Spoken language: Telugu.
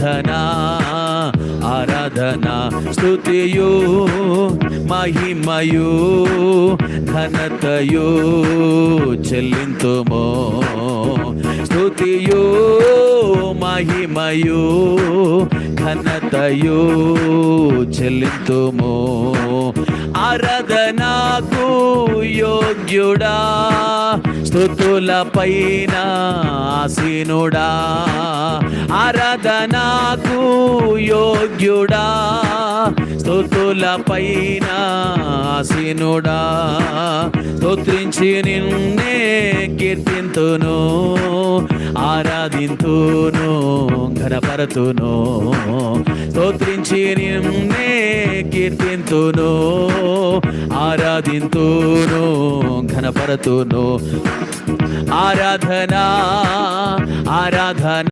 ఆరాధనా ఆరాధనా స్థుతియు మహిమయు ఘనతయు చెల్లింతుమో. స్థుతియు మహిమయు ఘనతయు చెల్లింతుము. ఆరాధనాకు యోగ్యుడా స్థుతుల పైన ఆసీనుడా. ఆరాధనాకు యోగ్యుడా స్థుతుల పైన ఆసీనుడా. స్తోత్రించి నిన్నే కీర్తింతును ఆరాధింతును ఘనపరతును. స్తోత్రించి నిన్నే కీర్తింతును ఆరాధింతును ఘనపరతును. ఆరాధన ఆరాధన.